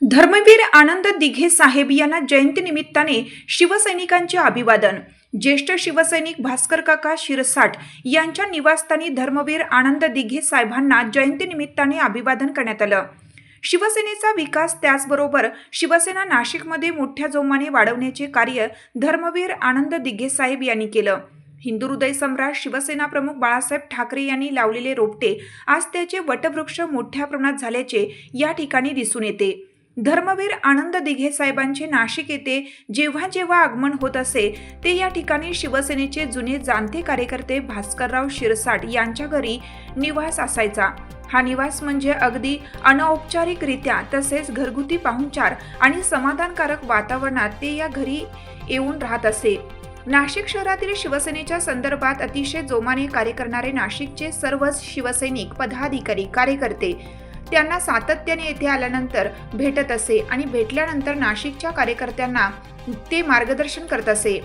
धर्मवीर आनंद दिघे साहेब यांना जयंतीनिमित्ताने शिवसैनिकांचे अभिवादन. ज्येष्ठ शिवसैनिक भास्कर काका शिरसाट यांच्या निवासस्थानी धर्मवीर आनंद दिघे साहेबांना जयंतीनिमित्ताने अभिवादन करण्यात आलं. शिवसेनेचा विकास त्याचबरोबर शिवसेना नाशिकमध्ये मोठ्या जोमाने वाढवण्याचे कार्य धर्मवीर आनंद दिघे साहेब यांनी केलं. हिंदू हृदय सम्राट शिवसेना प्रमुख बाळासाहेब ठाकरे यांनी लावलेले रोपटे आज त्याचे वटवृक्ष मोठ्या प्रमाणात झाल्याचे या ठिकाणी दिसून येते. धर्मवीर आनंद दिघे साहेबांचे नाशिक येथे जेव्हा जेव्हा आगमन होत असे ते या ठिकाणी शिवसेनेचे जुने जाणते कार्यकर्ते भास्करराव शिरसाट यांच्या घरी निवास असायचा. हा निवास म्हणजे अगदी अनौपचारिकरित्या तसेच घरगुती पाहुणचार आणि समाधानकारक वातावरणात ते या घरी येऊन राहत असे. नाशिक शहरातील शिवसेनेच्या संदर्भात अतिशय जोमाने कार्य करणारे नाशिकचे सर्वच शिवसैनिक पदाधिकारी कार्यकर्ते त्यांना सातत्याने येथे आल्यानंतर भेटत असे आणि भेटल्यानंतर नाशिकच्या कार्यकर्त्यांना ते मार्गदर्शन करत असे.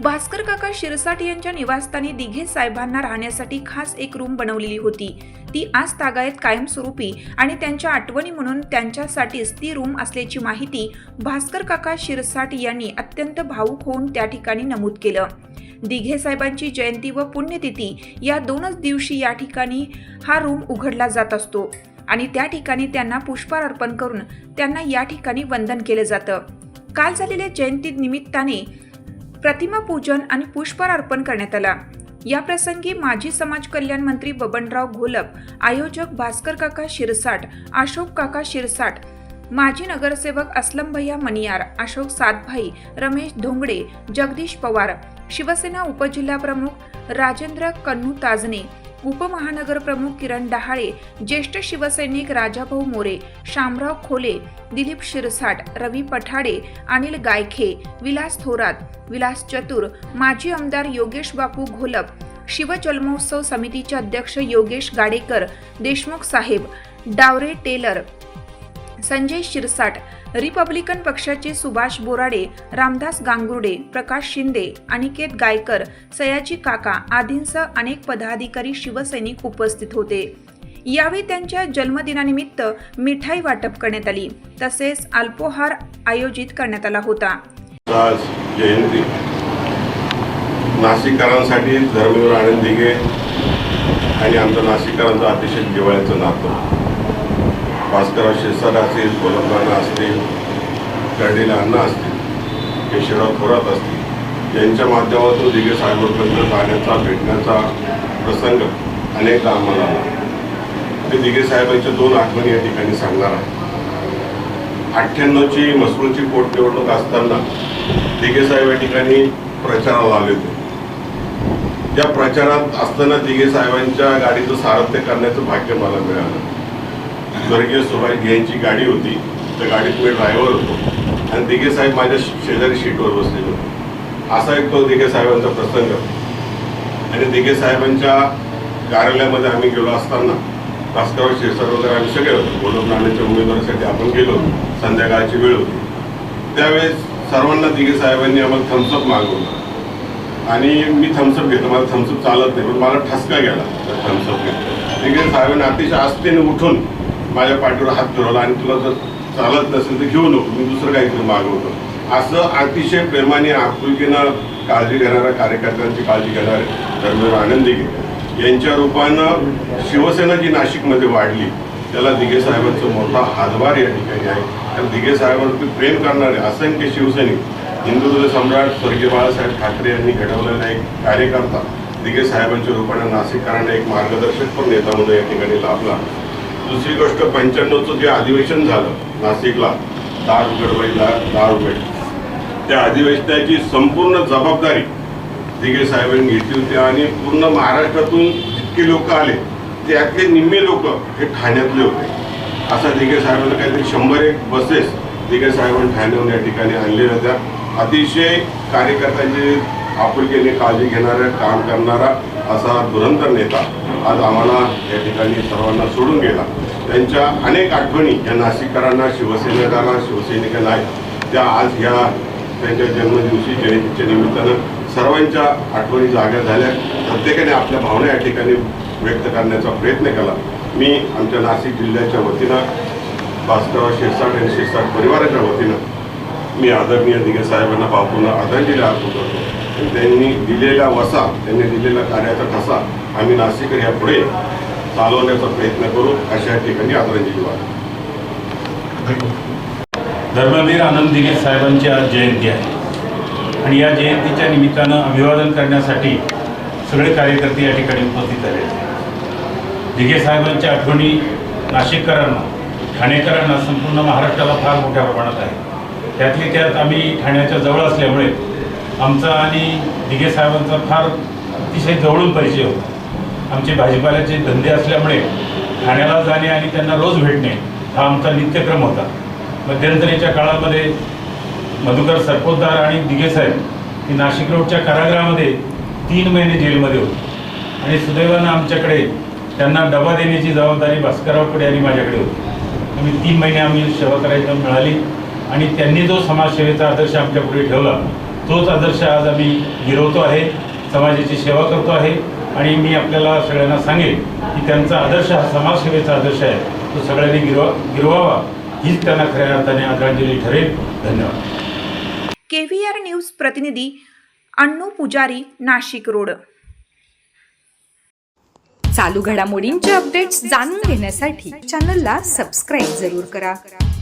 भास्कर काका शिरसाट यांच्या निवासस्थानी दिघे साहेबांना राहण्यासाठी खास एक रूम बनवलेली होती. ती आज तागायत कायमस्वरूपी आणि त्यांच्या आठवणी म्हणून त्यांच्यासाठीच ती रूम असल्याची माहिती भास्कर काका शिरसाट यांनी अत्यंत भावूक होऊन त्या ठिकाणी नमूद केलं. दिघे साहेबांची जयंती व पुण्यतिथी या दोनच दिवशी या ठिकाणी हा रूम उघडला जात असतो. आणि त्या ठिकाणी त्यांना पुष्पहार अर्पण करून त्यांना या ठिकाणी वंदन केलं जातं. काल झालेल्या जयंती निमित्ताने प्रतिमा पूजन आणि पुष्पहार अर्पण करण्यात आला. या प्रसंगी माजी समाज कल्याण मंत्री बबनराव घोलप आयोजक भास्कर काका शिरसाट अशोक काका शिरसाट माजी नगरसेवक असलम भैया मनियार अशोक सातभाई रमेश धोंगडे जगदीश पवार शिवसेना उपजिल्हाप्रमुख राजेंद्र कन्नू ताजने उपमहानगर प्रमुख किरण डहाळे ज्येष्ठ शिवसैनिक राजाभाऊ मोरे शामराव खोले दिलीप शिरसाट रवी पठाडे अनिल गायखे विलास थोरात विलास चतुर माजी आमदार योगेश बापू घोलप शिवजन्मोत्सव समितीचे अध्यक्ष योगेश गाडेकर देशमुख साहेब डावरे टेलर संजय शिरसाट रिपब्लिकन पक्षाचे सुभाष बोराडे रामदास गांगुर्डे प्रकाश शिंदे अनिकेत गायकर सयाजी काका आदींसह अनेक पदाधिकारी शिवसैनिक उपस्थित होते. यावेळी त्यांच्या जन्मदिनानिमित्त मिठाई वाटप करण्यात आली. तसेच अल्पोहार आयोजित करण्यात आला होता. आज जयंती. नाशिककरांसाठी धर्मवीर आनंद दिघे आणि आमचं नाशिककरांचं अतिशय जिव्हाळ्याचं नातं. भास्करराव शिरसाट असतील गोलंदाना असतील कर्डीला अण्णा असतील केशवराव थोरात असतील यांच्या माध्यमातून दिगे साहेबांपर्यंत जाण्याचा भेटण्याचा प्रसंग अनेकदा आम्हाला आला ते दिगे साहेबांच्या दोन आठवणी या ठिकाणी सांगणार आहे अठ्ठ्याण्णवची मसरूळची पोटनिवडणूक असताना दिगे साहेब या ठिकाणी प्रचाराला आले होते. त्या प्रचारात असताना दिगे साहेबांच्या गाडीचं सारथ्य करण्याचं भाग्य मला मिळालं. स्वर्गीय सुभाष यांची गाडी होती. त्या गाडीत मी ड्रायव्हर होतो. आणि दिघे साहेब माझ्या शेजारी सीटवर बसलेले होते. असा एक तो दिघे साहेबांचा प्रसंग. आणि दिघे साहेबांच्या कार्यालयामध्ये आम्ही गेलो असताना भास्करराव शिरसाट वगैरे आम्ही सगळे होतो. गोलम नाण्याच्या उमेदवारासाठी आपण गेलो संध्याकाळची वेळ होती. त्यावेळेस सर्वांना दिघे साहेबांनी आम्हाला थम्सअप मागवलं. आणि मी थम्सअप घेतो मला थम्सअप चालत नाही पण मला ठसका गेला. थम्सअप घेतो दिघे साहेबांनी अतिशय आस्तीने उठून माझ्या पाठीवर हात फिरवला आणि तुला जर चालत नसेल तर घेऊ नको मी दुसरं काहीतरी मागवतो. असं अतिशय प्रेमाने आपुलकीनं काळजी घेणाऱ्या कार्यकर्त्यांची काळजी घेणारे धर्मेंद्र आनंदी यांच्या रूपानं शिवसेना जी नाशिकमध्ये वाढली त्याला दिघे साहेबांचा मोठा हातभार या ठिकाणी आहे. तर दिघे साहेबांवरती प्रेम करणारे असंख्य शिवसैनिक हिंदू सम्राट स्वर्गीय बाळासाहेब ठाकरे यांनी घडवलेला एक कार्यकर्ता दिघे साहेबांच्या रूपाने नाशिककरांना एक मार्गदर्शक पण नेता म्हणून या ठिकाणी लाभला. दुसरी गोष्ट पंच्याण्णवचं जे अधिवेशन झालं नाशिकला दार उघड दार उघड. त्या अधिवेशनाची संपूर्ण जबाबदारी दिघे साहेबांनी घेतली होती आणि पूर्ण महाराष्ट्रातून जितके लोक आले त्यातले निम्मे लोक हे ठाण्यातले होते. असा दिघे साहेबांना काहीतरी शंभर एक बसेस दिघे साहेबांनी ठाण्याहून या ठिकाणी आणलेल्या होत्या. अतिशय कार्यकर्त्यांचे आपुलकीने काळजी घेणारा काम करणारा असा दुरंतर नेता आज आम्हाला या ठिकाणी सर्वांना सोडून गेला. त्यांच्या अनेक आठवणी या नाशिककरांना शिवसैनिकांना शिवसैनिकांना आहेत. त्या आज या त्यांच्या जन्मदिवशी जयंतीच्या निमित्तानं सर्वांच्या आठवणी जाग्या झाल्या. प्रत्येकाने आपल्या भावना या ठिकाणी व्यक्त करण्याचा प्रयत्न केला. मी आमच्या नाशिक जिल्ह्याच्या वतीनं भास्करराव शिरसाट आणि शिरसाट परिवाराच्या वतीनं मी आदरणीय दिगे साहेबांना बापूंना आदरांजली अर्पण करतो. त्यांनी दिलेला वसा त्यांनी दिलेला कार्याचा ठसा आम्ही नाशिक ह्या पुढे चालवण्याचा प्रयत्न करू अशा ठिकाणी आदरांजली वाटतो धर्मवीर आनंद दिघे साहेबांची आज जयंती आहे. आणि या जयंतीच्या निमित्तानं अभिवादन करण्यासाठी सगळे कार्यकर्ते या ठिकाणी उपस्थित झाले. आहेत. दिघे साहेबांच्या आठवणी नाशिककरांना ठाणेकरांना संपूर्ण महाराष्ट्राला फार मोठ्या प्रमाणात आहे त्यातली त्यात आम्ही ठाण्याच्या जवळ असल्यामुळे आमचा आणि दिघे साहेबांचा फार अतिशय जवळून परिचय होता. आमचे भाजीपाल्याचे धंदे असल्यामुळे ठाण्याला जाणे आणि त्यांना रोज भेटणे हा आमचा नित्यक्रम होता. मध्यंतरीच्या काळामध्ये मधुकर सरपोतदार आणि दिघेसाहेब हे नाशिक रोडच्या कारागृहामध्ये तीन महिने जेलमध्ये होते. आणि सुदैवानं आमच्याकडे त्यांना डबा देण्याची जबाबदारी भास्कररावकडे आणि माझ्याकडे होती. आम्ही तीन महिने आम्ही सेवा करायला मिळाली आणि त्यांनी जो समाजसेवेचा आदर्श आमच्या पुढे ठेवला तोच आदर्श आज आम्ही गिरवतो आहे. समाजाची सेवा करतो आहे. आणि मी आपल्याला सगळ्यांना सांगेन की त्यांचा आदर्श हा समाजसेवेचा आदर्श आहे. तो सगळ्यांनी गिरवा गिरवावा. हीच त्यांना खऱ्या अर्थाने आदरांजली ठरेल. धन्यवाद. के व्ही आर न्यूज प्रतिनिधी अण्णू पुजारी नाशिक रोड. चालू घडामोडींचे अपडेट्स जाणून घेण्यासाठी चॅनलला सबस्क्राईब जरूर करा.